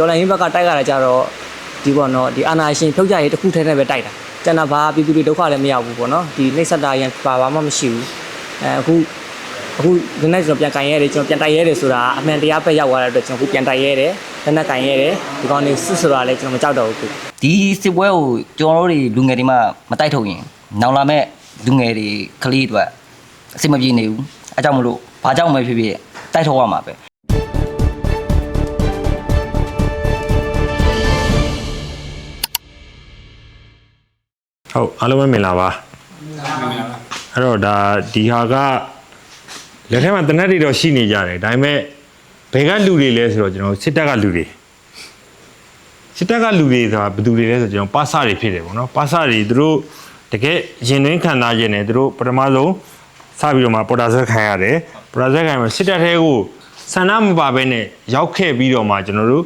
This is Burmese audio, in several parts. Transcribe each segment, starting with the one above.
ဒေါ်လာရင်းဘက်ကတိုက်ရတာကြတော့ဒီပေါ့နော်ဒီအာနာရှင်ဖြုတ်ကြရေးတစ်ခုထဲနဲ့ပဲတိုက်တာကျန်တာဘာပြည်သူတွေဒုက္ခလည်းမရောက်ဘူးပေါ့နော်ဒီနှိမ့်ဆက်တာရန်ဘာမှမရှိဘူးအဲအခုအခုဒီနေ့ကျွန်တော်ပြန်ကန်ရဲတယ်ကျွန်တော်ပြန်တိုက်ရဲတယ်ဆိုတာအမှန်တရားပဲရောက်သွားတဲ့အတွက်ကျွန်တော်အခုပြန်တိုက်ရဲတယ်လက်နက်ကန်ရဲတယ်ဒီကောင်လေးစစ်ဆိုတာလည်းကျွန်တော်မကြောက်တော့ဘူးခုဒီစစ်ပွဲကိုကျွန်တော်တို့တွေလူငယ်တွေမှမတိုက်ထုတ်ရင်နောက်လာမဲ့လူငယ်တွေကလေးတွေအဆင်မပြေနေဘူးအဲကြောင့်မလို့ဘာကြောင့်ပဲဖြစ်ဖြစ်တိုက်ထုတ်ရမှာပဲ ဟုတ်အားလုံးပဲမင်္ဂလာပါအဲ့တော့ဒါဒီဟာကလက်ထက်မှာတနက်တွေတော့ရှိနေကြတယ်ဒါပေမဲ့ဘယ်ကလူတွေလဲဆိုတော့ကျွန်တော်စစ်တပ်ကလူတွေစစ်တပ်ကလူတွေဆိုတာဘယ်သူတွေလဲဆိုတော့ကျွန်တော်ပါစတွေဖြစ်တယ်ပေါ့နော်ပါစတွေသူတို့တကယ်ရင်သွင်းခံစားခြင်းနဲ့သူတို့ပထမဆုံးစပြီးတော့မှပေါ်တာဆွဲခံရတယ်ပေါ်တာဆွဲခံမှာစစ်တပ်ထဲကိုဆန္ဒမပါဘဲနဲ့ရောက်ခဲ့ပြီးတော့မှကျွန်တော်တို့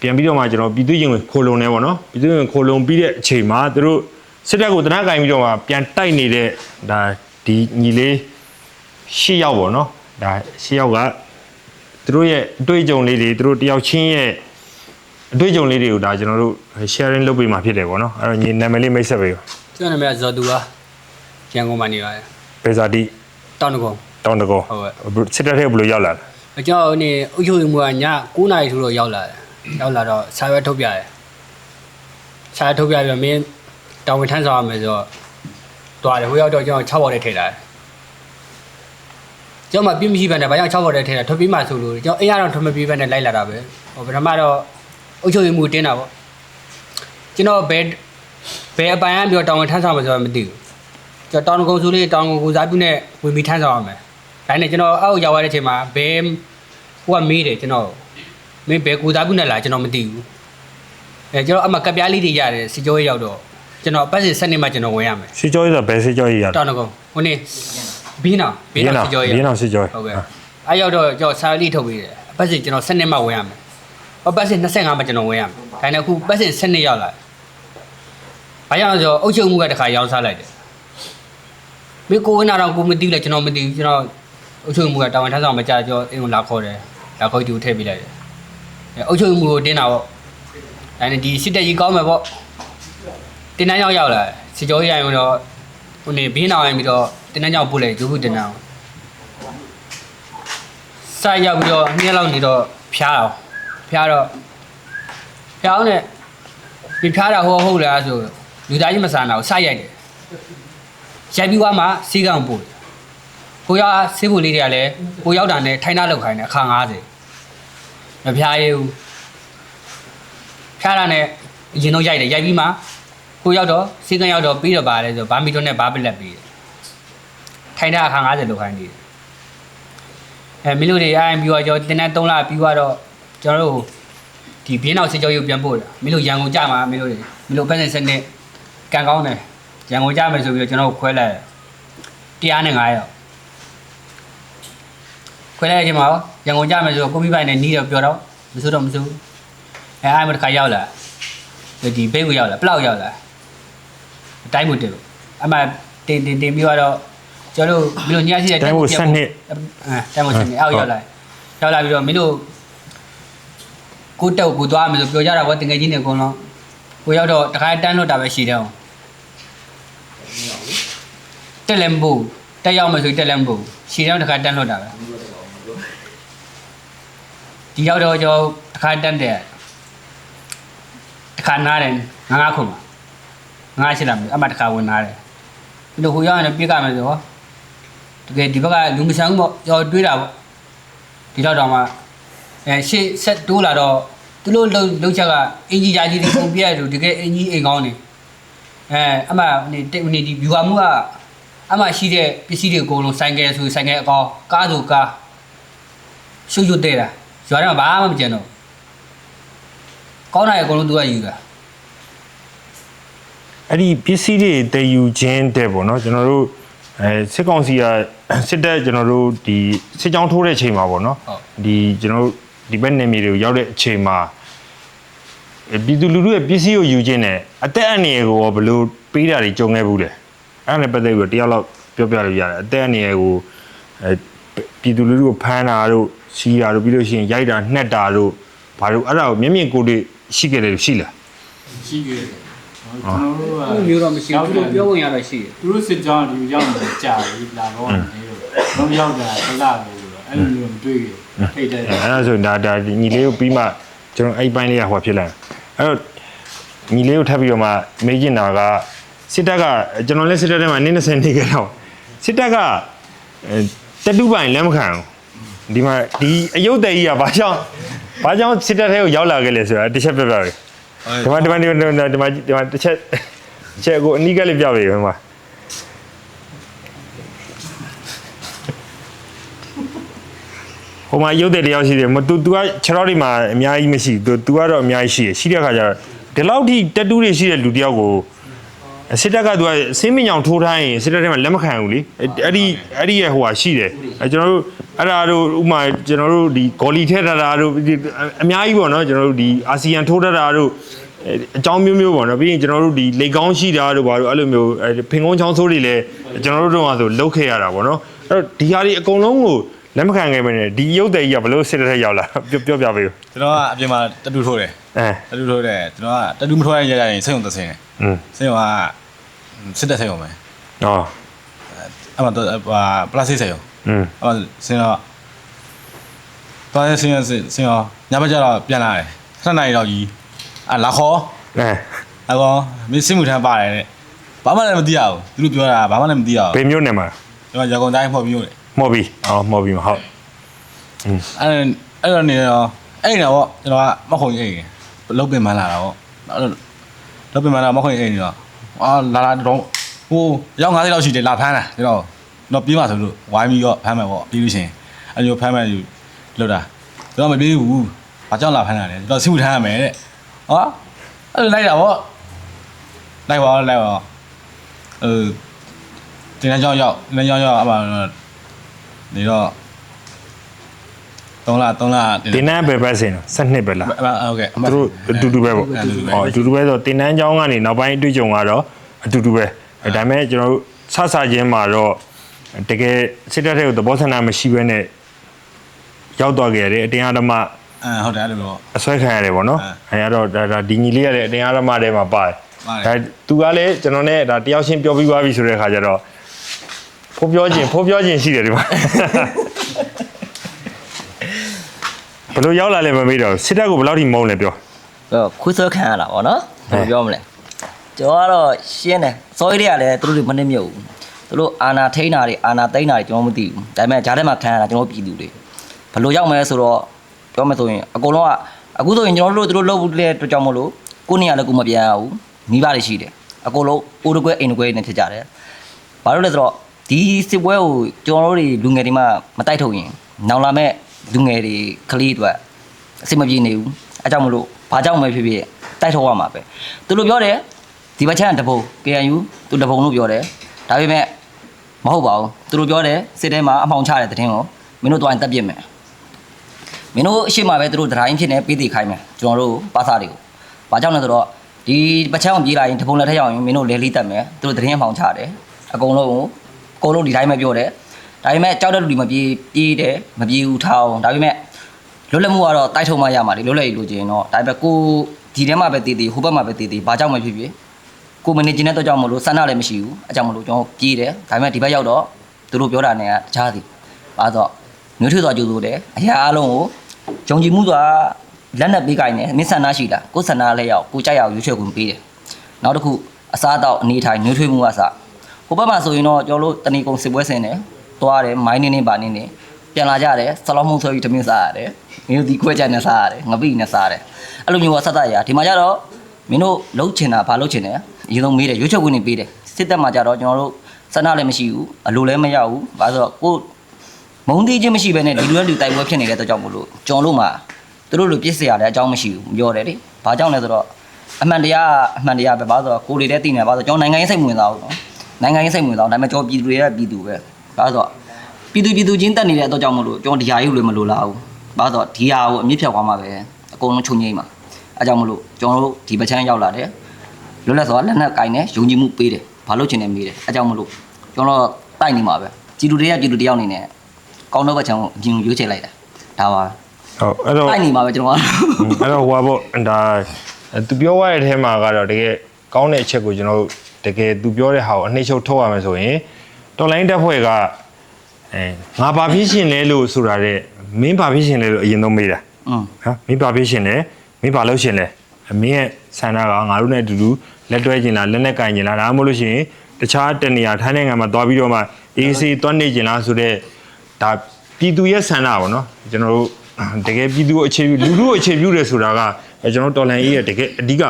ပြန်ပြီးတော့မှကျွန်တော်ပြည်သူ့ရင်ဝင်ခိုလုံနေပေါ့နော်ပြည်သူ့ရင်ဝင်ခိုလုံပြီးတဲ့အချိန်မှာသူတို့ စစ်တပ်ကိုတနက်ကင်ပြီးတော့မှပြန်တိုက်နေတဲ့ဒါဒီညီလေးရှစ်ယောက်ပေါ့နော်ဒါရှစ်ယောက်ကသူတို့ရဲ့အတွေ့အကြုံလေးတွေသူတို့တယောက်ချင်းရဲ့အတွေ့အကြုံလေးတွေကိုဒါကျွန်တော်တို့ sharing လုပ်ပေးမှာဖြစ်တယ်ပေါ့နော်အဲ့တော့ညီနာမည်လေးမိတ်ဆက်ပေးပါကျွန်တော်နာမည်ကဇော်သူပါရန်ကုန်မှာနေပါတယ်ပေစာတိတောင်းတကုံတောင်းတကောဟုတ်ကဲ့စစ်တပ်ထဲဘယ်လိုရောက်လာလဲကျွန်တော်နေအုပ်ချုပ်ရေးမှူးကည9နာရီထိုးတော့ရောက်လာတယ်ရောက်လာတော့ဆာရွက်ထုတ်ပြတယ်ဆာရွက်ထုတ်ပြပြီးတော့မင်း တောင်ဝင်ထမ်းဆောင်ရမယ်ဆိုတော့တွားတယ်ဟိုရောက်တော့ကျွန်တော်6ဘော်နဲ့ထည့်လာတယ်ကျွန်တော်မှပြင်းမရှိဘဲနဲ့ဘာကြောင့်6ဘော်နဲ့ထည့်တာထွက်ပြီးမှဆိုလို့ကျွန်တော်အိမ်ရတော့ထွက်မပြီးဘဲနဲ့လိုက်လာတာပဲဟိုပထမတော့အုပ်ချုပ်ရေးမှူးတင်းတာပေါ့ကျွန်တော်ဘယ်ဘယ်အပိုင်းကပြီးတော့တောင်ဝင်ထမ်းဆောင်မယ်ဆိုတော့မသိဘူးကျွန်တော်တောင်ကုန်းစုလေးတောင်ကုန်းကိုစားပြုနဲ့ဝင်ပြီးထမ်းဆောင်ရမယ်ဒါနဲ့ကျွန်တော်အောက်ရောက်ရတဲ့အချိန်မှာဘယ်ဟိုကမေးတယ်ကျွန်တော်မင်းဘယ်ကိုစားပြုနဲ့လာကျွန်တော်မသိဘူးအဲကျွန်တော်အမကပြားလေးတွေရတယ်စီကျော်ရောက်တော့ ကျွန်တော်ပတ်စင်စက်နေမှကျွန်တော်ဝင်ရမယ်စစ်ကြောရေးဆိုတာဘယ်စစ်ကြောရေးရလဲတောင်ကုန်းဟိုနေ့ဘင်းနောင်ဘင်းနောင်စီကျော်ရဘင်းအောင်စစ်ကြောရေးဟုတ်ကဲ့အဲရောက်တော့ကျွန်တော်ဆာလီထုတ်ပေးတယ်ပတ်စင်ကျွန်တော်စက်နေမှဝင်ရမယ်ဟောပတ်စင်25မှကျွန်တော်ဝင်ရမယ်ဒါနဲ့အခုပတ်စင်12ရောက်လာဘာကြောင့်လဲဆိုတော့အုတ်ချုပ်မှုကတခါရောင်းစားလိုက်တယ်မင်းကိုဝင်လာတော့ကိုမသိလဲကျွန်တော်မသိဘူးကျွန်တော်အုတ်ချုပ်မှုကတာဝန်ထမ်းဆောင်မကြကျွန်တော်အိမ်ကိုလာခေါ်တယ်လာခေါ်ကြည့်ထည့်ပေးလိုက်တယ်အဲအုတ်ချုပ်မှုကိုတင်းတာပေါ့ဒါနဲ့ဒီစစ်တက်ကြီးကောင်းမယ်ပေါ့ တင်းတန်းရောက်ရောက်လာစစ်ကြောရေးရရင်တော့ဟိုနေဘင်းအောင်ရင်ပြီးတော့တင်းတန်းရောက်ပို့လိုက်ဂျိုးဘူးတင်းတန်းစိုက်ရောက်ပြီးတော့နှစ်ရက်လောက်နေတော့ဖျားတော့ဖျားတော့ဖျားအောင်နဲ့ဒီဖျားတာဟိုဟုတ်လားဆိုလူသားကြီးမဆန်တာကိုစိုက်ရိုက်တယ်ရိုက်ပြီးသွားမှစီးကောင်ပို့တယ်ကိုရောက်ဆေးဖို့လေးတွေကလည်းကိုရောက်တာနဲ့ထိုင်းသားလောက်ခိုင်းတယ်အခါ90မဖျားရဘူးဖျားတာနဲ့အရင်တော့ရိုက်တယ်ရိုက်ပြီးမှ ကိုရောက်တော့စီးကန်ရောက်တော့ပြီးတော့ပါတယ်ဆိုဘာမီတိုနဲ့ဘာပလက်ပြီးတယ်ထိုင်းသားအခါ90လောက်ခိုင်းနေတယ်အဲမင်းတို့တွေအိုင်းပြီးတော့ကျွန်တော်တင်းနဲ့3လပြီးတော့ကျွန်တော်တို့ဒီဘင်းအောင်စစ်ကြောရုပ်ပြန်ပို့တာမင်းတို့ရန်ကုန်ကြမှာမင်းတို့တွေမင်းတို့ပတ်စင်စနစ်ကန်ကောင်းတယ်ရန်ကုန်ကြမယ်ဆိုပြီးတော့ကျွန်တော်တို့ခွဲလိုက်တယ်100နဲ့900ရောက်ခွဲလိုက်တဲ့အချိန်မှာရန်ကုန်ကြမယ်ဆိုတော့ကိုမိပိုင်နဲ့နီးတော့ပြောတော့မစိုးတော့မစိုးအဲအားမတစ်ခါရောက်လာဒီဘိတ်ကိုရောက်လာပလောက်ရောက်လာ အတိုင်းမတက်ဘူးအမှတင်တင်တင်ပြီးတော့ကျွန်တော်တို့မင်းတို့ညရှိတဲ့တိုင်းဖို့စနစ်အဲတိုင်းဖို့စနစ်အောက်ရောက်လာရောက်လာပြီးတော့မင်းတို့ကိုတက်ကိုသွားမယ်ဆိုပြောကြတာကွာတငယ်ချင်းတွေအကုန်လုံးကိုရောက်တော့တခါတန်းလွတ်တာပဲရှိတယ်အောင်တက်လည်းမဘူးတက်ရောက်မယ်ဆိုတက်လည်းမဘူးရှိတယ်တခါတန်းလွတ်တာပဲဒီရောက်တော့ကျွန်တော်တခါတန်းတယ်တခါနားတယ်ငါးငါးခုမှာ ငါးရှိလာမယ်အမှတခါဝင်နားတယ်ပြီးတော့ဟိုရောက်ရင်ပြစ်ကမယ်ဆိုတော့တကယ်ဒီဘက်ကလူမဆန်းဘူးပေါ့ကျွန်တော်တွေးတာပေါ့ဒီတော့တော့မှအဲရှေ့ဆက်တိုးလာတော့သူတို့လှုပ်လှုပ်ချက်ကအင်ဂျီဂျာကြီးတွေပုံပြရလို့တကယ်အင်ဂျီအိမ်ကောင်းနေအဲအမှနေတိနေဒီ view မှုကအမှရှိတဲ့ပစ္စည်းတွေအကုန်လုံးဆိုင်ကယ်ဆိုဆိုင်ကယ်အကောင်ကားဆိုကားရှုပ်ရှုပ်တဲ့တာရွာထဲမှာဘာမှမကျန်တော့ကောင်းတာအကုန်လုံးသူကယူတာ အဲ့ဒီပစ္စည်းတွေတည်ယူခြင်းတဲ့ပေါ့နော်ကျွန်တော်တို့အဲစစ်ကောင်စီကစစ်တပ်ကျွန်တော်တို့ဒီစစ်ကြောင်းထိုးတဲ့အချိန်မှာပေါ့နော်ဒီကျွန်တော်တို့ဒီဘက်နေမြေတွေကိုရောက်တဲ့အချိန်မှာအဲပြည်သူလူထုရဲ့ပစ္စည်းကိုယူခြင်းနဲ့အသက်အန္တရာယ်ကိုရောဘယ်လိုပေးတာတွေကြုံခဲ့ဘူးလဲအဲ့ဒါနဲ့ပတ်သက်ပြီးတော့တယောက်လောက်ပြောပြလို့ရတယ်အသက်အန္တရာယ်ကိုအဲပြည်သူလူထုကိုဖမ်းတာတို့စီးတာတို့ပြီးလို့ရှိရင်ရိုက်တာနှက်တာတို့ဘာလို့အဲ့ဒါကိုမျက်မြင်ကိုယ်တွေ့ရှိခဲ့တယ်လို့ရှိလားရှိခဲ့တယ် ကျွန်တော်တို့ကအဲ့လိုမျိုးတော့မရှိဘူးသူတို့ပြောဝင်ရတော့ရှိတယ်သူတို့စစ်ကြောင်းဒီရောက်နေကြာပြီလာတော့နေလို့တော့ရောက်တာတလားလို့အဲ့လိုမျိုးမတွေ့ခဲ့ထိတ်တယ်အဲ့ဒါဆိုရင်ဒါဒါဒီညီလေးကိုပြီးမှကျွန်တော်အဲ့ပိုင်းလေးကဟိုဖြစ်လာတယ်အဲ့တော့ညီလေးကိုထပ်ပြီးတော့မှမေးချင်တာကစစ်တပ်ကကျွန်တော်လည်းစစ်တပ်ထဲမှာနင်း20နေခဲ့တော့စစ်တပ်ကအဲတက်တူပိုင်လက်မခံဘူးဒီမှာဒီအယုတ်တဲ့ကြီးကဘာကြောင့်ဘာကြောင့်စစ်တပ်ထဲကိုရောက်လာခဲ့လဲဆိုတာတစ်ချက်ပြပြပြီ ဒီမှာဒီမှာဒီမှာဒီမှာဒီမှာဒီမှာတစ်ချက်တစ်ချက်ကိုအနီးကလေးပြပြီဟိုမှာ ဟိုမှာရုပ်တဲ့တယောက်ရှိတယ်မတူ तू ကခြေထောက်တွေမှာအများကြီးမရှိဘူး तू तू ကတော့အများကြီးရှိတယ်ရှိတဲ့ခါကျတော့ဒီလောက်ထိတက်တူးတွေရှိတဲ့လူတယောက်ကိုစစ်တပ်က तू ကစင်းမညောင်ထိုးထားရင်စစ်တပ်ထဲမှာလက်မခံဘူးလေအဲ့အဲ့ဒီအဲ့ဒီရဲ့ဟိုဟာရှိတယ်အဲကျွန်တော်တို့ အဲ့ဒါတို့ဥမာကျွန်တော်တို့ဒီဂေါ်လီထဲထတာတို့အများကြီးပေါ့နော်ကျွန်တော်တို့ဒီအာဆီယံထိုးထတာတို့အကြောင်းမျိုးမျိုးပေါ့နော်ပြီးရင်ကျွန်တော်တို့ဒီလေကောင်းရှိတာတို့ဘာလို့အဲ့လိုမျိုးဖင်ကုန်းချောင်းဆိုးတွေလည်းကျွန်တော်တို့တော့ဆိုလုတ်ခဲ့ရတာပေါ့နော်အဲ့တော့ဒီဟာဒီအကုန်လုံးကိုလက်မခံခဲ့မနဲ့ဒီရုပ်တည်းကြီးကဘလို့စစ်တဲ့ရောက်လာပြောပြောပြပေးကျွန်တော်ကအပြင်မှာတတူထိုးတယ်အဲတတူထိုးတယ်ကျွန်တော်ကတတူမထိုးရရင်ရရင်စိတ်ုံသဆင်းတယ်อืมစိတ်ုံကစစ်တဲ့စိတ်ုံပဲဟောအဲ့မှာပလတ်စစ်စိတ်ုံ အဲ့မှာစင်းတော့သွားရစင်းရစင်းရောညဘက်ကျတော့ပြန်လာတယ်ဆက်နိုင်တော့ကြီးအဲ့လာခေါ်အဲအကောင်မင်းစစ်မှုထမ်းပါတယ်တဲ့ဘာမှလည်းမသိရဘူးသူတို့ပြောတာဘာမှလည်းမသိရဘဘူးယ်မျိုးနေမှာကျွန်တော်ရကုန်တိုင်းဖော်ပြီးလို့တယ်မော်ဘီအော်မော်ဘီမဟုတ်အဲ့အဲ့တော့နေတော့အဲ့နေတော့ကျွန်တော်ကမခုံကြီးအိမ်လုတ်ပင်မလာတာပေါ့အဲ့လိုလုတ်ပင်မလာမခုံကြီးအိမ်နေတော့အာလာလာတော့ဟိုရောက်90လောက်ရှိတယ်လာဖမ်းတာကျွန်တော် တော့ပြေးပါဆိုလို့ဝိုင်းပြီးတော့ဖမ်းမယ်ပေါ့ပြေးလို့ရှင်အဲ့လိုဖမ်းမယ်ယူလောက်တာကျွန်တော်မပြေးဘူးဘာကြောင့်လာဖမ်းတာလဲကျွန်တော်စီဝထမ်းရမယ်တဲ့ဟောအဲ့လိုလိုက်တာပေါ့လိုက်ပါလိုက်ပါအဲတင်တန်းကြောင်းရောက်လမ်းကြောင်းရောက်အမှနေတော့3လ3လတင်တန်းပဲပဲစင်တော့12ပဲလားဟုတ်ကဲ့သူတို့အတူတူပဲပေါ့ဟောအတူတူပဲဆိုတော့တင်တန်းကြောင်းကနေနောက်ပိုင်းအတွေ့အကြုံကတော့အတူတူပဲဒါပေမဲ့ကျွန်တော်တို့ဆဆချင်းမှာတော့ တကယ်စစ်တပ်တဲ့ကိုသဘောဆန္ဒမရှိဘဲနဲ့ရောက်သွားခဲ့တယ်အတင်းအဓမ္မအဲဟုတ်တယ်အဲ့လိုပေါ့အဆွဲခံရတယ်ပေါ့နော်အဲအဲအဲ့တော့ဒါဒါဒီညီလေးရတဲ့အတင်းအဓမ္မထဲမှာပါတယ်ပါတယ်ဒါသူကလည်းကျွန်တော်နဲ့ဒါတယောက်ချင်းပြောပြီးသွားပြီဆိုတဲ့ခါကျတော့ဖိုးပြောခြင်းဖိုးပြောခြင်းရှိတယ်ဒီမှာဘယ်လိုရောက်လာလဲမမေးတော့စစ်တပ်ကိုဘယ်လောက်ထိမုန်းလဲပြောတော့ခွေးဆွဲခံရတာပေါ့နော်ဘယ်လိုပြောမလဲကျွန်တော်ကတော့ရှင်းတယ်စောရီတွေကလည်းသူတို့တွေမနှိမ့်မြုပ်ဘူး သူတို့အာနာထိန်းတာတွေအာနာသိမ်းတာတွေကျွန်တော်မသိဘူးဒါပေမဲ့ဂျားထဲမှာခံရတာကျွန်တော်ပြည်သူတွေဘယ်လိုရောက်မလဲဆိုတော့ပြောမယ်ဆိုရင်အကုန်လုံးကအခုဆိုရင်ကျွန်တော်တို့သူတို့လုပ်တဲ့အတွက်ကြောင့်မလို့ကိုနေရလည်းကိုမပြန်ရဘူးမိဘတွေရှိတယ်အကုန်လုံးအိုးတကွဲအိမ်တကွဲနဲ့ဖြစ်ကြတယ်ဘာလို့လဲဆိုတော့ဒီစစ်ပွဲကိုကျွန်တော်တို့တွေလူငယ်တွေမှမတိုက်ထုတ်ရင်နောင်လာမဲ့လူငယ်တွေကလေးတွေအဆင်မပြေနေဘူးအဲကြောင့်မလို့ဘာကြောင့်ပဲဖြစ်ဖြစ်တိုက်ထုတ်ရမှာပဲသူတို့ပြောတယ်ဒီဘက်ချမ်းတပုံ KNU သူတပုံလို့ပြောတယ်ဒါပေမဲ့ မဟုတ်ပါဘူးသူတို့ပြောတယ်စစ်ထဲမှာအမှောင်ချတဲ့တဲ့တင်ကိုမင်းတို့သွားရင်တက်ပြစ်မယ်မင်းတို့အရှိမပဲသူတို့ဒရိုင်းဖြစ်နေပေးတည်ခိုင်းမယ်ကျွန်တော်တို့ပါစာတွေကိုဘာကြောင့်လဲဆိုတော့ဒီဘက်ချမ်းကိုပြေးလာရင်တပုံလက်ထက်ရောက်ရင်မင်းတို့လဲလီတက်မယ်သူတို့တဲ့တင်အမှောင်ချတယ်အကုန်လုံးကိုအကုန်လုံးဒီတိုင်းပဲပြောတယ်ဒါပေမဲ့ကြောက်တဲ့လူတွေမပြေးပြေးတယ်မပြေးဘူးထောင်းဒါပေမဲ့လွတ်လပ်မှုကတော့တိုက်ထုံမှရမှာလေလွတ်လပ်ရေးလိုချင်တော့ဒါပေမဲ့ကိုဒီထဲမှာပဲတည်တည်ဟိုဘက်မှာပဲတည်တည်ဘာကြောင့်မှဖြစ်ဖြစ် ကိုမနေကျင်တဲ့တော့ကြောင့်မလို့ဆန္ဒလည်းမရှိဘူးအကြောင်းမလို့ကျွန်တော်ပြေးတယ်ဒါပေမဲ့ဒီဘက်ရောက်တော့သူတို့ပြောတာနဲ့တခြားစီဘာတော့နှွေးထွေးသွားကြိုးဆိုတယ်အရာအလုံးကိုဂျုံကြည်မှုဆိုတာလက်နဲ့ပေးကြိုင်တယ်မင်းဆန္ဒရှိလားကိုဆန္ဒလည်းရောက်ကိုကြိုက်အောင်ရွေးချယ်ခွင့်ပေးတယ်နောက်တစ်ခုအစားအသောက်အနေထိုင်နှွေးထွေးမှုကစဟိုဘက်မှာဆိုရင်တော့ကျွန်တော်တို့တဏီကုံစစ်ပွဲဆင်တယ်သွားတယ်မိုင်းနေနေပါနေနေပြန်လာကြတယ်ဆလောင်းမှုဆွဲပြီးတမင်းစားရတယ်မင်းတို့ဒီခွဲချက်နဲ့စားရတယ်ငပိနဲ့စားရတယ်အဲ့လိုမျိုးကဆက်တရဒီမှာကျတော့ မင်းတို့လှုပ်ချင်တာဘာလှုပ်ချင်တယ်အရင်ဆုံးမေးတယ်ရွေးချက်ဝင်နေပေးတယ်စစ်တပ်မှာကျတော့ကျွန်တော်တို့စန္ဒလည်းမရှိဘူးအလိုလည်းမရဘူးဘာလို့ဆိုတော့ကိုမုံသေးခြင်းမရှိဘဲနဲ့ဒီလိုလူတိုက်ပွဲဖြစ်နေတဲ့အတွက်ကြောင့်မို့လို့ကျွန်တော်တို့မှာသူတို့လိုပြစ်စရာလည်းအကြောင်းမရှိဘူးပြောတယ်လေဘာကြောင့်လဲဆိုတော့အမှန်တရားအမှန်တရားပဲဘာလို့ဆိုတော့ကိုယ်တွေတည်းသိနေဘာလို့ဆိုတော့ကျွန်တော်နိုင်ငံရေးစိတ်ဝင်စားဘူးနော်နိုင်ငံရေးစိတ်ဝင်စားဒါပေမဲ့ကျွန်တော်ပြည်သူတွေကပြည်သူပဲဘာလို့ဆိုတော့ပြည်သူပြည်သူချင်းတက်နေတဲ့အတွက်ကြောင့်မလို့ကျွန်တော်ဒီဟာကြီးကိုလည်းမလိုလားဘူး။ဘာလို့ဆိုတော့ဒီဟာကိုအမြင့်ဖြတ်သွားမှာပဲအကုန်လုံးချုပ်ငိမ့်မှာ။ အဲကြောင့်မလို့ကျွန်တော်တို့ဒီပချမ်းရောက်လာတယ်။လွတ်လပ်စွာလက်နက်ကင်တယ်ယုံကြည်မှုပေးတယ်။ဘာလို့ချင်တယ်မေးတယ်။အဲကြောင့်မလို့ကျွန်တော်တိုက်နေမှာပဲ။ကြည်လူတွေကကြည်လူတယောက်အနေနဲ့ကောင်းတော့ပချမ်းကိုအပြင်ကိုရွေးချယ်လိုက်တာ။ဒါပါပဲဟုတ်အဲ့တော့တိုက်နေမှာပဲကျွန်တော်ကအဲ့တော့ဟိုပါပေါ့ဒါသူပြောရတဲ့အထဲမှာကတော့တကယ်ကောင်းတဲ့အချက်ကိုကျွန်တော်တို့တကယ်သူပြောတဲ့ဟာကိုအနှိမ့်ချုပ်ထုတ်ရမယ်ဆိုရင်တော်လိုင်းတက်ဖွဲ့ကအဲငါဘာဖြစ်ရှင်လဲလို့ဆိုတာတဲ့မင်းဘာဖြစ်ရှင်လဲလို့အရင်ဆုံးမေးတာอืมဟာမင်းဘာဖြစ်ရှင်လဲ မင်းဘာလုပ်ရှင်လဲအမင်းရဲ့ဆန္ဒကငါတို့နဲ့အတူတူလက်တွဲကျင်လားလက်နဲ့ကင်ကျင်လားဒါမှမဟုတ်လို့ရှိရင်တခြားတနေရာထိုင်းနိုင်ငံမှာသွားပြီးတော့မှ AC သွားနေကျင်လားဆိုတော့ဒါပြည်သူရဲ့ဆန္ဒပါနော်ကျွန်တော်တို့တကယ်ပြည်သူကိုအခြေပြုလူလူကိုအခြေပြုတယ်ဆိုတာကအဲကျွန်တော်တော်လန်အေးရဲ့တကယ်အဓိက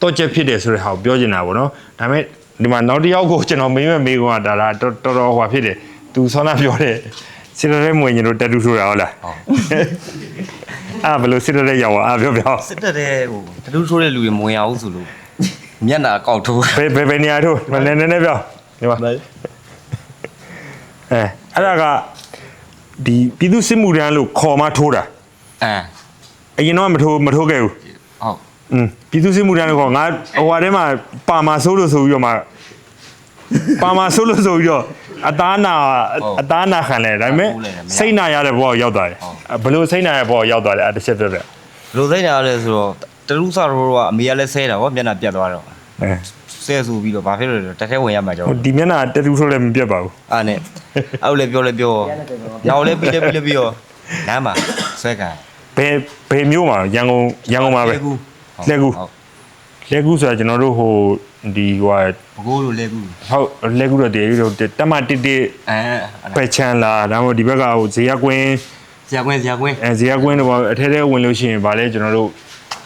တော့ချက်ဖြစ်တယ်ဆိုတဲ့ဟာကိုပြောချင်တာပေါ့နော်ဒါပေမဲ့ဒီမှာနောက်တစ်ယောက်ကိုကျွန်တော်မေးမဲ့မေးခွန်းကဒါဒါတော်တော်တော်ဟွာဖြစ်တယ်သူဆောနာပြောတဲ့စစ်ရဲမွေညင်တို့တက်တူဆိုတာဟုတ်လား အဲ့ဘယ်လိုစစ်ရဲရောက်อ่ะပြောပြော စစ်တပ်တဲ့ဟိုတတူးထိုးတဲ့လူတွေမဝင်ရဘူးဆိုလို့မျက်နှာကောက်ထိုး ဘယ်ဘယ်ဘယ်နေရာထိုးနည်းနည်းနည်းပြောဒီမှာအဲအဲ့ဒါကဒီပြည်သူစစ်မှုထမ်းလို့ခေါ်မှထိုးတာ အဲ အရင်တော့မထိုးမထိုးခဲ့ဘူး ဟုတ် อืมပြည်သူစစ်မှုထမ်းလို့ခေါ်ငါဟိုဟာထဲမှာပါမာဆိုးလို့ဆိုပြီးတော့မှ ပါမာဆိုးလို့ဆိုပြီးတော့အသားနာအသားနာခံလဲဒါပေမဲ့စိတ်နာရတဲ့ဘောကိုရောက်သွားတယ်ဘယ်လိုစိတ်နာရတဲ့ဘောကိုရောက်သွားလဲအဲ့တစ်ချက်ပြောပြဘလို့သိနေတာလဲဆိုတော့တတူးစားတော့ကအမေကလည်းဆဲတာဗောမျက်နှာပြတ်သွားတော့အဲဆဲဆိုပြီးတော့ဘာဖြစ်လို့လဲတက်ထဲဝင်ရမှာကြောဟိုဒီမျက်နှာတက်တူးဆိုလည်းမပြတ်ပါဘူးအာနဲ့အဲ့လိုလည်းပြောလည်းပြောညောင်လည်းပြီးလည်းပြီးလည်းပြီးတော့လမ်းမှာဆွဲကန်ဘယ်ဘယ်မျိုးမှာရန်ကုန်ရန်ကုန်မှာပဲလက်ကူလက်ကူဟုတ် လက်ကူဆိုတာကျွန်တော်တို့ဟိုဒီဟိုဟာ ဘကိုးလိုလက်ကူ ဟုတ်လက်ကူတော့တည်းပြီးတော့တက်မတစ်တစ် အဲ ပဲချမ်းလာဒါမှမဟုတ်ဒီဘက်ကဟိုဇေယကွင်း ဇာကွင်းဇာကွင်း အဲဇေယကွင်းတော့အထဲထဲဝင်လို့ရှိရင်ဗာလဲကျွန်တော်တို့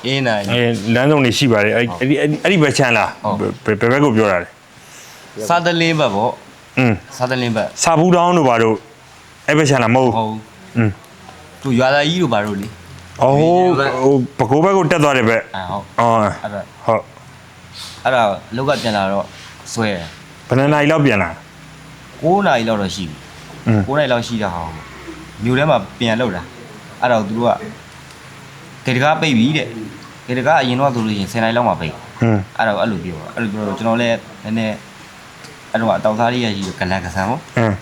အင်းနိုင် အဲလမ်းဆောင်တွေရှိပါတယ်အဲ့အဲ့ဒီအဲ့ဒီပဲချမ်းလာ ဟုတ် ဘယ်ဘယ်ဘက်ကိုပြောတာလဲ စာတလင်းဘက်ဗော อืม စာတလင်းဘက် စာဘူးတောင်းတို့ဗာတို့အဲ့ဘက်ချမ်းလာမဟုတ် ဟုတ် อืม သူရွာသားကြီးတို့ဘာလို့လဲ ။အော်ဟိုဟိုပကိုးဘက်ကိုတက်သွားတယ်ပဲ။အာဟုတ်။အော်အဲ့ဒါဟုတ်။အဲ့ဒါလောက်ကပြန်လာတော့ဆွဲတယ်။ဘယ်နှစ်နာရီလောက်ပြန်လာ။9နာရီလောက်တော့ရှိပြီ။9နာရီလောက်ရှိတာဟာမြို့ထဲမှာပြန်လောက်တာ။အဲ့ဒါကိုသူတို့ကကေတကားပိတ်ပြီတဲ့။ကေတကားအရင်တော့ဆိုလို့ရှိရင်10နာရီလောက်မှပိတ်။ဟင်းအဲ့ဒါကိုအဲ့လိုပြောတာ။အဲ့လိုပြောတော့ကျွန်တော်လည်းနည်းနည်းအဲ့တော့အတောက်သားလေးရရှိကလန်ကဆန်ပေါ့။ဟင်း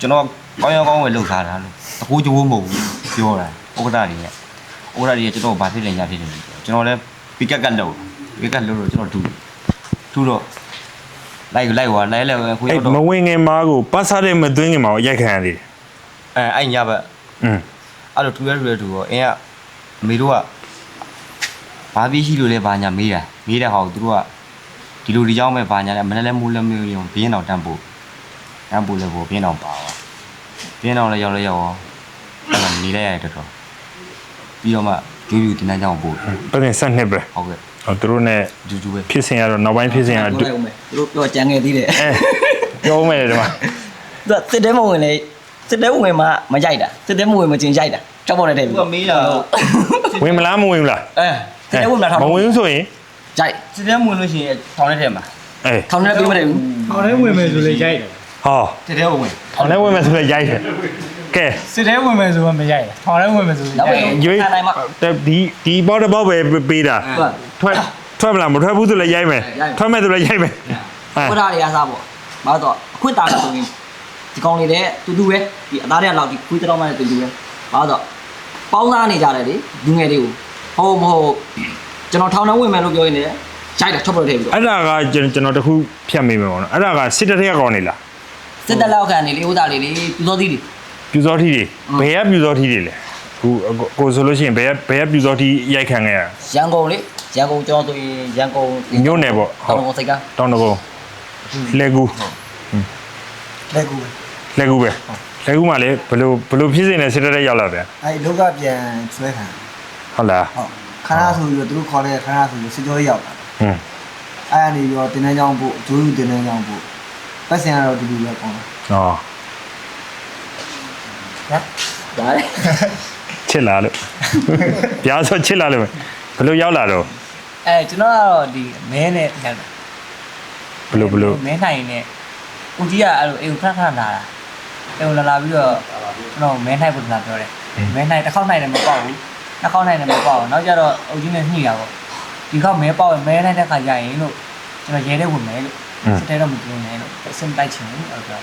ကျွန်တော်ကောင်းရောင်းကောင်းဝယ်လောက်ထားတာလို့တကူကြိုးမဟုတ်ဘူးပြောတာဥက္ကဋ္ဌကြီးက ဋ္ဌတွေကျွန်တော်ဘာဖြစ်လဲညာဖြစ်တယ်ကျွန်တော်လည်းပီကက်ကတ်လို့ပီကက်ကတ်လို့တော့ကျွန်တော်ထူထူတော့လိုက်လိုက်ဟွာလိုက်လိုက်ခွေးအဲ့တော့မဝင်ခင်မားကိုပတ်စားတဲ့မသွင်းခင်မားကိုရိုက်ခံရသေးတယ်အဲအဲ့ညဘက်อืมအဲ့လိုထူရထူရထူတော့အင်းကအမေတို့ကဘာပြီးရှိလို့လဲဘာညာမေးတာမေးတဲ့ဟာကိုသူတို့ကဒီလိုဒီကြောင်းပဲဘာညာလဲမနေ့လဲမိုးလဲမေးရုံဘင်းအောင်တန်းပို့တန်းပို့လဲပို့ဘင်းအောင်ပါသွားဘင်းအောင်လဲရောက်လဲရောက်အောင်အဲ့ဒါနေလိုက်ရတယ်တော်တော် ပြီးတော့မှဂျိုးပြူတင်တန်းကြောင်းပို့ပတ်စံဆက်နှစ်ပဲဟုတ်ကဲ့ဟောသူတို့ ਨੇ ဂျူဂျူပဲဖြစ်စဉ်ရတော့နောက်ပိုင်းဖြစ်စဉ်ရသူတူတို့ပြောကြံခဲ့သေးတယ်အဲပြောမယ်ဒီမှာသူကစစ်တဲမဝင်လေစစ်တဲဝင်မှမရိုက်တာစစ်တဲမဝင်မကျင်ရိုက်တာကြောက်ပေါ်နေတဲ့သူကမေးတာဝင်မလားမဝင်ဘူးလားအဲစစ်တဲဝင်မလားထောင်မဝင်ဘူးဆိုရင်ရိုက်စစ်တဲဝင်လို့ရှိရင်ထောင်ထဲထဲမှာအေးထောင်ထဲပေးမတယ်ဘူးဟောင်းထဲဝင်မယ်ဆိုလေရိုက်တယ်ဟောစစ်တဲဝင်အောင်လည်းဝင်မယ်ဆိုလည်းရိုက်တယ် ကဲစစ်ထဲဝင်မယ်ဆိုမှမရိုက်တယ်ဟောင်းထဲဝင်မယ်ဆိုရင်နောက်ရိုပဲက်တယ်ရွေးနိုင်မှာဒီဒီပေါက်တစ်ပေါက်ပဲပေးတာဟုတ်ထွက်ထွက်မလားမထွက်ဘူးဆိုလည်းရိုက်မယ်ရိုက်မယ်ထွက်မယ်ဆိုလည်းရိုက်မယ်အဲခွတ်သားတွေကစားပေါ့ဘာလို့တော့အခွတ်သားဆိုရင်ဒီကောင်တွေလည်းတူတူပဲဒီအသားတွေကလောက်ဒီခွေးတောင်းမှလည်းတူတူပဲဘာလို့တော့ပေါင်းသားနေကြတယ်လေလူငယ်တွေကိုဟိုမဟုတ်ကျွန်တော်ထောင်ထဲဝင်မယ်လို့ပြောရင်လည်းရိုက်တာထွက်ပေါ်ထည့်ပြီးတော့အဲ့ဒါကကျွန်ကျွန်တော်တခုဖြတ်မိမယ်ပေါ့နော်အဲ့ဒါကစစ်တပ်ထက်ကကောင်းနေလားစစ်တပ်လောက်ခံနေလေဥသားလေးလေပြူစောသီးတွေ ပြူစောထီတွေဘယ်ကပြူစောထီတွေလဲခုကိုဆိုလို့ရှိရင်ဘယ်ကဘယ်ကပြူစောထီရိုက်ခံခဲ့ရရန်ကုန်လေရန်ကုန်ကျွန်တော်ဆိုရင်ရန်ကုန်မြို့နယ်ပေါ့တောင်ကုန်စိတ်ကတောင်းတကုန်းလဲကူလက်ကူလဲကူပဲလဲကူမှလည်းဘယ်လိုဘယ်လိုဖြစ်နေစစ်တပ်တက်ရောက်လာပြန်အဲ့ဒီလောကပြန်ဆွဲခံဟုတ်လားဟုတ်ခဏဆိုပြီးတော့သူတို့ခေါ်တဲ့ခဏဆိုပြီးစစ်ကြောရေးရောက်တာဟွန်းအဲ့အနေပြီးတော့တင်းနှန်းချောင်းပို့ဂျိုးယူတင်းနှန်းချောင်းပို့ပတ်စင်ကတော့ဒီလိုပဲပေါ့နော် ဟောဒါလေချစ်လာလို့ပြားဆိုချစ်လာလို့ဘယ်လိုရောက်လာတော့အဲကျွန်တော်ကတော့ဒီမဲနဲ့ရောက်တာဘယ်လိုဘယ်လိုမဲနိုင်နဲ့ဦးကြီးကအဲ့လိုအိမ်ကိုခဏခဏလာတာအိမ်ကိုလာလာပြီးတော့ကျွန်တော်မဲနိုင်ပုံစံပြောတယ်မဲနိုင်တစ်ခေါက်နိုင်တယ်မပေါက်ဘူးနှစ်ခေါက်နိုင်တယ်မပေါက်ဘူးနောက်ကျတော့အုပ်ကြီးနဲ့ညှိတာပေါ့ဒီခေါက်မဲပေါက်ရင်မဲနိုင်တဲ့ခါကျရင်လို့ကျွန်တော်ရဲတဲ့ဝင်မယ်လို့ စတဲ့တော့မပြောနဲ့လို့အစင်တိုက်ချင်ဘူးအဲ့တော့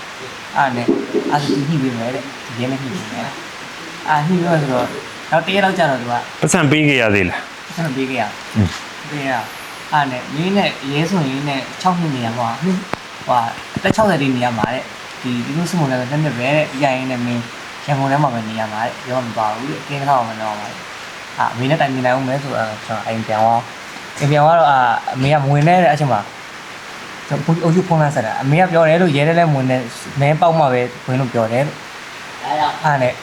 အဲ့နဲ့အဲ့ဒါသူညှိပေးမယ်တဲ့ရဲနဲ့ညှိပေးမယ်အာညှိပြောဆိုတော့နောက်တရက်လောက်ကျတော့သူကပတ်စံပေးခဲ့ရသေးလားဆက်မပေးခဲ့ရอืมပေးရအဲ့နဲ့မင်းနဲ့ရဲဆိုရင်နဲ့6နှစ်နေရမှာဟိုဟာတက်60တိနေရမှာတဲ့ဒီဒီလိုစမုံလည်းနှစ်နှစ်ပဲတဲ့ရရင်နဲ့မင်းရန်ကုန်ထဲမှာပဲနေရမှာတဲ့ပြောမပါဘူးတဲ့အင်းထောက်မှာတော့မှာအာမင်းနဲ့တိုင်မြင်နိုင်အောင်မဲဆိုတော့ကျွန်တော်အိမ်ပြန်သွားအိမ်ပြန်သွားတော့အာအမေကမဝင်နေတဲ့အချိန်မှာ ကျွန်တော်အုပ်စုဖုန်းလိုက်ဆက်တာအမေကပြောတယ်လို့ရဲတယ်လည်းမဝင်နေမဲပေါက်မှပဲဝင်လို့ပြောတယ်လို့အဲ့နဲ့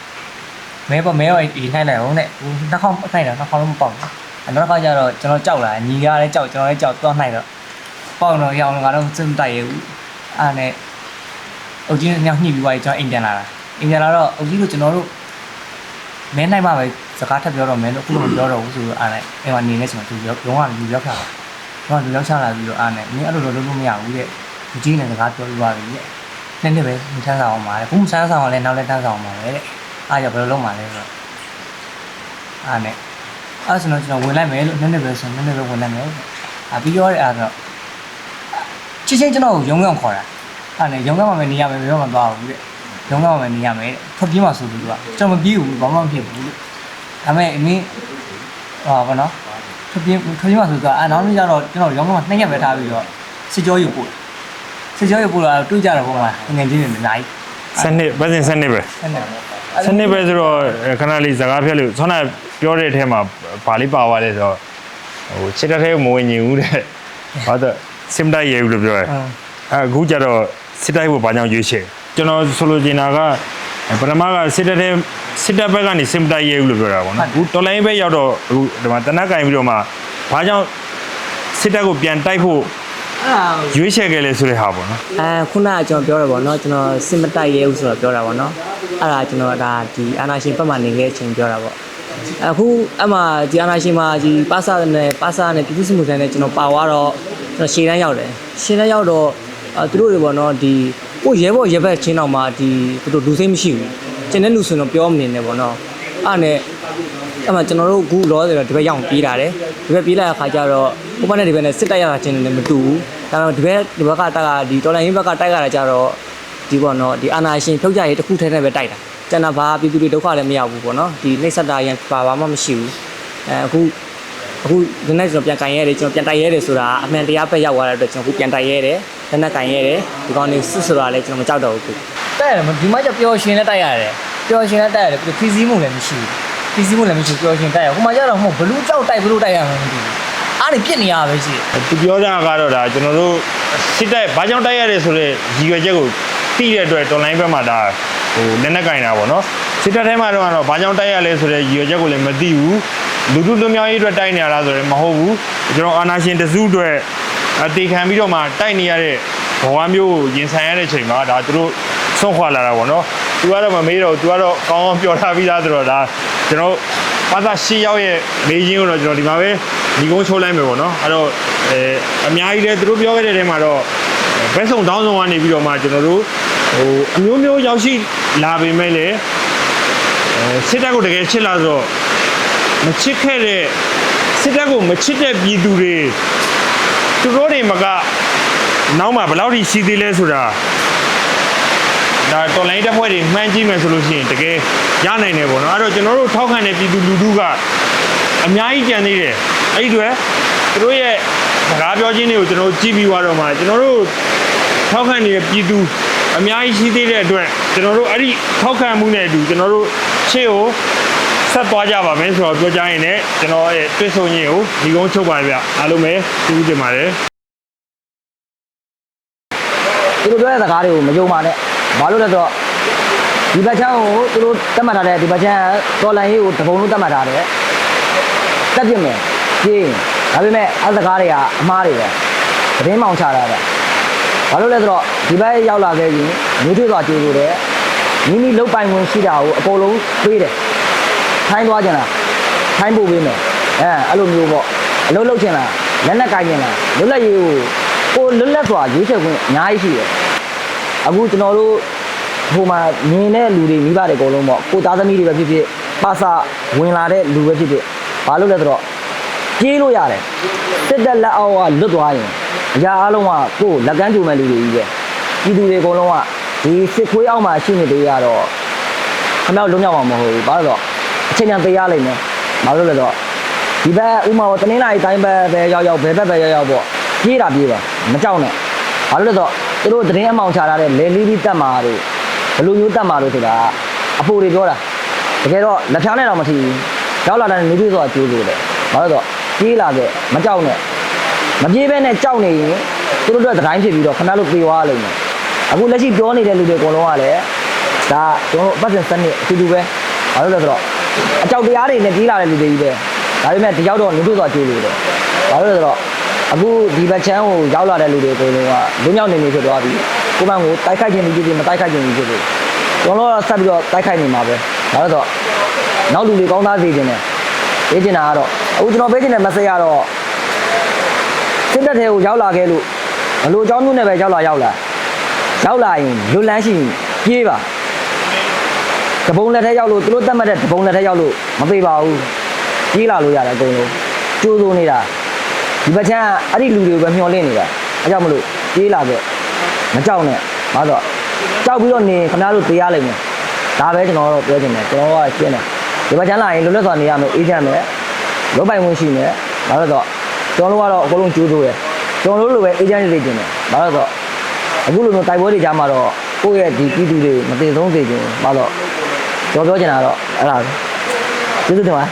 မဲပေါ့မဲတော့အိမ်နိုင်လိုက်အောင်နဲ့နှာခေါင်းနှိုက်တာနှာခေါင်းလုံးမပေါက်ဘူးအဲ့နောက်တစ်ခါကျတော့ကျွန်တော်ကြောက်လာတယ်ညီကလည်းကြောက်ကျွန်တော်လည်းကြောက်သွားနိုင်တော့ပေါ့တော့ရအောင်ကတော့စင်တိုက်ရဘူးအဲ့နဲ့အုတ်ကြီးညှညှိပြီးသွားရင်ကျွန်တော်အိမ်ပြန်လာတာအိမ်ပြန်လာတော့အုတ်ကြီးတို့ကျွန်တော်တို့မဲနိုင်မှပဲစကားထပ်ပြောတော့မဲလို့အခုမပြောတော့ဘူးဆိုတော့အဲ့နဲ့အိမ်မှာနေနေကျွန်တော်သူရောလုံးဝလူရောက်ခါတာ တော့လူရောက်ချလာပြီးတော့အဲ့နဲ့မင်းအဲ့လိုတော့လုပ်လို့မရဘူးတဲ့ဒီကြီးနဲ့စကားပြောပြီးသွားပြီတဲ့နေ့နေ့ပဲမထမ်းဆောင်အောင်ပါတဲ့ဘူးမထမ်းဆောင်အောင်လည်းနောက်လည်းထမ်းဆောင်အောင်ပါပဲတဲ့အားကြောင့်ဘယ်လိုလုပ်မှလဲဆိုတော့အဲ့နဲ့အဲ့ဆိုတော့ကျွန်တော်ဝင်လိုက်မယ်လို့နည်းနည်းပဲဆိုနည်းနည်းပဲဝင်လိုက်မယ်အာပြီးတော့အဲ့တော့ချင်းချင်းကျွန်တော်ကိုရုံးကောင်ခေါ်တာအဲ့နဲ့ရုံးကောင်မှာပဲနေရမယ်ဘယ်တော့မှသွားဘူးတဲ့ရုံးကောင်မှာပဲနေရမယ်တဲ့ထွက်ပြေးမှဆိုလို့ကကျွန်တော်မပြေးဘူးဘာမှမဖြစ်ဘူးလို့ဒါပေမဲ့အမင်းဟောဘာနော် ထွက်ပြေးထွက်ပြေးမှဆိုတော့အဲ့နောက်နေ့ကျတော့ကျွန်တော်ရုံးကောင်မှာနှစ်ရက်ပဲထားပြီးတော့စစ်ကြောယူပို့စစ်ကြောယူပို့တော့တွေးကြတော့ပုံမှာငယ်ချင်းတွေနိုင်စနစ်ပတ်စံစနစ်ပဲအဲ့နဲ့စနစ်ပဲဆိုတော့ခဏလေးစကားဖြတ်လို့ဆောင်းနာပြောတဲ့အထဲမှာဗာလေးပါသွားလဲဆိုတော့ဟိုချစ်တဲ့ထဲမဝင်ញင်ဘူးတဲ့ဘာတော့စင်တိုက်ရဲဘူးလို့ပြောတယ်အခုကျတော့စစ်တိုက်ဖို့ဘာကြောင့်ရွေးချယ်ကျွန်တော်ဆိုလိုချင်တာက ပထမကစစ်တဲ့ထဲစစ်တပ်ဘက်ကနေစင်တိုက်ရဲဘူးလို့ပြောတာပေါ့နော်အခုတော်လိုင်းဘက်ရောက်တော့အခုဒီမှာတနက်ကင်ပြီးတော့မှဘာကြောင့်စစ်တပ်ကိုပြန်တိုက်ဖို့အဲ့ဒါရွေးချယ်ခဲ့လဲဆိုတဲ့ဟာပေါ့နော်အဲခုနကကျွန်တော်ပြောရပါတော့ကျွန်တော်စစ်မတိုက်ရဲဘူးဆိုတော့ပြောတာပေါ့နော်အဲ့ဒါကျွန်တော်ဒါဒီအာနာရှင်ဘက်မှာနေခဲ့တဲ့အချိန်ပြောတာပေါ့အခုအမှဒီအာနာရှင်မှာဒီပါစာနဲ့ပါစာနဲ့ပြည်သူ့စစ်မှုထမ်းနဲ့ကျွန်တော်ပါသွားတော့ကျွန်တော်ရှေ့တန်းရောက်တယ်ရှေ့တန်းရောက်တော့အဲသူတို့တွေပေါ့နော်ဒီ ကိုရဲဘော်ရဲဘက်ချင်းတော့မှဒီသူတို့လူစိတ်မရှိဘူးကျန်တဲ့လူဆိုတော့ပြောမနေနဲ့ပေါ့နော်အဲ့နဲ့အဲ့မှာကျွန်တော်တို့အခုလောဆိုတော့ဒီဘက်ရောက်ပြေးလာတယ်ဒီဘက်ပြေးလာတဲ့ခါကျတော့ဟိုဘက်နဲ့ဒီဘက်နဲ့စစ်တိုက်ရတာချင်းလည်းမတူဘူးဒါတော့ဒီဘက်ဒီဘက်ကတက်ကဒီတော်လိုင်းရင်းဘက်ကတိုက်ရတာကျတော့ဒီပေါ့နော်ဒီအာနာရှင်ဖြုတ်ကြရေးတစ်ခုထဲနဲ့ပဲတိုက်တာကျန်တာဘာပြည်သူတွေဒုက္ခလည်းမရောက်ဘူးပေါ့နော်ဒီနှိမ့်ဆက်တာရန်ပါဘာမှမရှိဘူးအဲအခုအခုဒီနေ့ကျွန်တော်ပြန်ကန်ရဲတယ်ကျွန်တော်ပြန်တိုက်ရဲတယ်ဆိုတာအမှန်တရားပဲရောက်သွားတဲ့အတွက်ကျွန်တော်အခုပြန်တိုက်ရဲတယ် လက်နဲ့ကန်ရဲတယ်ဒီကောင်နေစစ်ဆိုတာလည်းကျွန်တော်မကြောက်တော့ဘူးတိုက်ရတယ်ဒီမှာကျပျော်ရှင်နဲ့တိုက်ရတယ်ပျော်ရှင်နဲ့တိုက်ရတယ်ပြီးဖီစီးမှုလည်းမရှိဘူးဖီစီးမှုလည်းမရှိဘူးပျော်ရှင်တိုက်ရဟိုမှာကျတော့မဟုတ်ဘလူးကြောက်တိုက်ဘလူးတိုက်ရမှာမသိဘူးအားနေပြစ်နေရပဲရှိတယ်သူပြောတာကတော့ဒါကျွန်တော်တို့စစ်တိုက်ဘာကြောင့်တိုက်ရတယ်ဆိုတော့ရည်ရွယ်ချက်ကိုသိတဲ့အတွက် online ဘက်မှာဒါဟိုလက်နက်ကင်တာပေါ့နော်စစ်တပ်ထဲမှာတော့ကတော့ဘာကြောင့်တိုက်ရလဲဆိုတော့ရည်ရွယ်ချက်ကိုလည်းမသိဘူးလူထုလူမျိုးရေးအတွက်တိုက်နေရတာဆိုတော့မဟုတ်ဘူးကျွန်တော်အာနာရှင်တစုအတွက် အသေးခံပြီးတော့မှတိုက်နေရတဲ့ဘဝမျိုးကိုရင်ဆိုင်ရတဲ့ချိန်မှာဒါသူတို့ဆုံးခွာလာတာပေါ့နော်သူကတော့မမေးတော့သူကတော့ကောင်းကောင်းပြောထားပြီးသားဆိုတော့ဒါကျွန်တော်ပါသာရှီရောက်ရဲ့မေးချင်းကိုတော့ကျွန်တော်ဒီမှာပဲဒီကုန်းချိုးလိုက်မယ်ပေါ့နော်အဲ့တော့အဲအများကြီးလည်းသူတို့ပြောခဲ့တဲ့ထဲမှာတော့ဘက်ဆုံတောင်းဆောင်ကနေပြီးတော့မှကျွန်တော်တို့ဟိုအမျိုးမျိုးရောက်ရှိလာပေမဲ့လည်းအဲစစ်တပ်ကိုတကယ်ချစ်လာဆိုတော့မချစ်ခဲ့တဲ့စစ်တပ်ကိုမချစ်တဲ့ပြည်သူတွေ သူတို့တွေမကနောက်မှဘယ်လောက်ထိရှိသေးလဲဆိုတာဒါတော်လိုင်းတက်ဖွဲ့တွေမှန်းကြည့်မယ်ဆိုလို့ရှိရင်တကယ်ရနိုင်တယ်ပေါ့နော်အဲ့တော့ကျွန်တော်တို့ထောက်ခံတဲ့ပြည်သူလူထုကအများကြီးကြံသေးတယ်အဲ့ဒီအတွေသူတို့ရဲ့စကားပြောခြင်းတွေကိုကျွန်တော်တို့ကြည့်ပြီးသွားတော့မှကျွန်တော်တို့ထောက်ခံနေတဲ့ပြည်သူအများကြီးရှိသေးတဲ့အတွက်ကျွန်တော်တို့အဲ့ဒီထောက်ခံမှုနဲ့အတူကျွန်တော်တို့ရှေ့ကို ဆက်သွားကြပါမယ်ဆိုတော့ပြောကြရင်လည်းကျွန်တော်ရဲ့တွေ့ဆုံခြင်းကိုဒီကုန်းချုပ်ပါဗျအားလုံးပဲကျေးဇူးတင်ပါတယ်သူတို့ပြောတဲ့စကားတွေကိုမယုံပါနဲ့ဘာလို့လဲဆိုတော့ဒီဘက်ချမ်းကိုသူတို့တတ်မှတ်ထားတဲ့ဒီဘက်ချမ်းတော်လန်ရေးကိုတပုံလုံးတတ်မှတ်ထားတယ်တက်ပြစ်မယ်ကြည့်ဒါပေမဲ့အစကားတွေကအမှားတွေပဲသတင်းမောင်ချတာပဲဘာလို့လဲဆိုတော့ဒီဘက်ရောက်လာခဲ့ရင်မျိုးထွေးစွာကြိုးလို့တယ်မိမိလုတ်ပိုင်ဝင်ရှိတာကိုအကုန်လုံးပေးတယ် ထိုင်းသွားကြတာထိုင်းပို့ပေးမယ်အဲအဲ့လိုမျိုးပေါ့အလုပ်လုပ်ချင်တာလက်နဲ့ကိုင်ချင်တာလွတ်လပ်ရေးကိုကိုလွတ်လပ်စွာရွေးချယ်ခွင့်အများကြီးရှိတယ်အခုကျွန်တော်တို့ဟိုမှာမြင်တဲ့လူတွေမိဘတွေအကုန်လုံးပေါ့ကိုသားသမီးတွေပဲဖြစ်ဖြစ်ပါစာဝင်လာတဲ့လူပဲဖြစ်ဖြစ်ဘာလို့လဲဆိုတော့ပြေးလို့ရတယ်စစ်တပ်လက်အောက်ကလွတ်သွားရင်အရာအလုံးကကိုယ်လက်ကမ်းကြုံမဲ့လူတွေကြီးပဲပြည်သူတွေအကုန်လုံးကဒီစစ်ခွေးအောက်မှာရှိနေသေးရတော့ခမောက်လုံးမြောက်မှာမဟုတ်ဘူးဘာလို့လဲဆိုတော့ အချိန်မြန်ပေးရလိမ့်မယ်ဘာလို့လဲဆိုတော့ဒီဘက်ဥမာတော့တနင်္လာရီတိုင်းဘက်ပဲရောက်ရောက်ဘယ်ဘက်ပဲရောက်ရောက်ပေါ့ပြေးတာပြေးပါမကြောက်နဲ့ဘာလို့လဲဆိုတော့သူတို့သတင်းအမှောင်ချထားတဲ့လေလီပြီးတက်မှာတို့ဘလူမျိုးတက်မှာတို့ဆိုတာအဖိုတွေပြောတာတကယ်တော့လက်ဖြားနဲ့တော့မထီဘူးရောက်လာတဲ့နေပြီးဆိုတာကျိုးလို့လေဘာလို့လဲဆိုတော့ပြေးလာခဲ့မကြောက်နဲ့မပြေးဘဲနဲ့ကြောက်နေရင်သူတို့တို့တိုင်းဖြစ်ပြီးတော့ခဏလို့ပြေးသွားလိမ့်မယ်အခုလက်ရှိပြောနေတဲ့လူတွေအကုန်လုံးကလည်းဒါကျွန်တော်တို့ပတ်စံစနစ်အတူတူပဲဘာလို့လဲဆိုတော့ အကြောက်တရားတွေနဲ့ပြေးလာတဲ့လူတွေကြီးပဲဒါပေမဲ့ဒီရောက်တော့လူတို့သွားကြိုးလို့တယ်ဘာလို့လဲဆိုတော့အခုဒီဘက်ချမ်းကိုရောက်လာတဲ့လူတွေအကုန်လုံးကလူမြောက်နေနေဖြစ်သွားပြီကိုမန်ကိုတိုက်ခိုက်ခြင်းဖြစ်ဖြစ်မတိုက်ခိုက်ခြင်းဖြစ်ဖြစ်ကျွန်တော်တို့ကဆက်ပြီးတော့တိုက်ခိုက်နေမှာပဲဘာလို့လဲဆိုတော့နောက်လူတွေကောင်းသားစေခြင်းနဲ့ပေးချင်တာကတော့အခုကျွန်တော်ပေးချင်တဲ့ message ကတော့စစ်တပ်ထဲကိုရောက်လာခဲ့လို့ဘလို့အကြောင်းမျိုးနဲ့ပဲရောက်လာရောက်လာရောက်လာရင်လွတ်လန်းရှိရင်ပြေးပါ တပုံလက်ထဲရောက်လို့သူတို့တတ်မှတ်တဲ့တပုံလက်ထဲရောက်လို့မသေးပါဘူးပြေးလာလို့ရတယ်အကုန်လုံးကျိုးစိုးနေတာဒီဘက်ချမ်းကအဲ့ဒီလူတွေကိုပဲမျှော်လင့်နေတာအဲကြောင့်မလို့ပြေးလာခဲ့မကြောက်နဲ့ဘာလို့ကြောက်ပြီးတော့နေခင်ဗျားတို့သေးရလိမ့်မယ်ဒါပဲကျွန်တော်တို့ပြောချင်တယ်ကျွန်တော်ကရှင်းတယ်ဒီဘက်ချမ်းလာရင်လွတ်လပ်စွာနေရမယ်အေးချမ်းမယ်လောပိုင်ဝင်ရှိမယ်ဘာလို့လဲဆိုတော့ကျွန်တော်တို့ကတော့အကုန်လုံးကြိုးစိုးတယ်ကျွန်တော်တို့လိုပဲ agent တွေတင်တယ်ဘာလို့လဲဆိုတော့အခုလိုမျိုးတိုက်ပွဲတွေကြားမှာတော့ကိုယ့်ရဲ့ဒီပြည်သူတွေမတည်ဆုံးစေခြင်းဘာလို့ ကျွန်တော်ပြောချင်တာတော့အဲ့ဒါပဲကျေးဇူးတင်ပါတယ်